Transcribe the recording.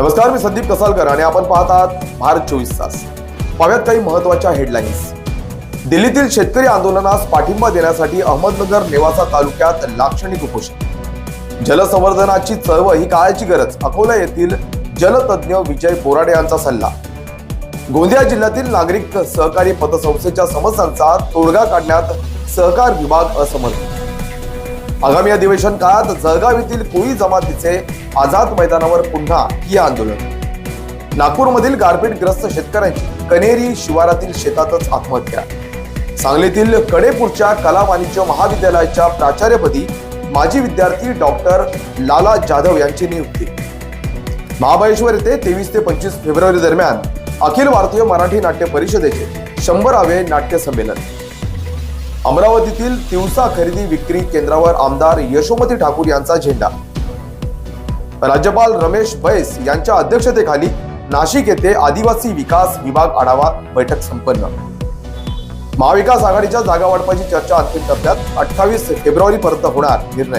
नमस्कार मी संदीप कसालकर आणि आपण पाहत आहात भारत चोवीस तास. पाव्यात काही महत्त्वाच्या हेडलाईन्स दिल्लीतील शेतकरी आंदोलनास पाठिंबा देण्यासाठी अहमदनगर नेवासा तालुक्यात लाक्षणिक उपोषण. जलसंवर्धनाची चळवळ ही काळाची गरज अकोला येथील जलतज्ञ विजय बोराडे यांचा सल्ला. गोंदिया जिल्ह्यातील नागरिक सहकारी पतसंस्थेच्या समस्यांचा तोडगा काढण्यात सहकार विभाग असमर्थ. आगामी अधिवेशन काळात जळगाव येथील कोळी जमातीचे आझाद मैदानावर पुन्हा या आंदोलन. नागपूरमधील गारपीटग्रस्त शेतकऱ्यांची कनेरी शिवारातील शेतातच आत्महत्या. सांगलीतील कडेपूरच्या कला वाणिज्य महाविद्यालयाच्या प्राचार्यपदी माजी विद्यार्थी डॉक्टर लाला जाधव यांची नियुक्ती. महाबळेश्वर येथे तेवीस ते पंचवीस फेब्रुवारी दरम्यान अखिल भारतीय मराठी नाट्य परिषदेचे शंभरावे नाट्य संमेलन. अमरावतीतील तिवसा खरेदी विक्री केंद्रावर आमदार यशोमती ठाकूर यांचा झेंडा. राज्यपाल रमेश बैस यांच्या अध्यक्षतेखाली नाशिक येथे आदिवासी विकास विभाग आढावा बैठक संपन्न. महाविकास आघाडीच्या जागा वाटपाची चर्चा अंतिम टप्प्यात अठ्ठावीस फेब्रुवारी पर्यंत होणार निर्णय.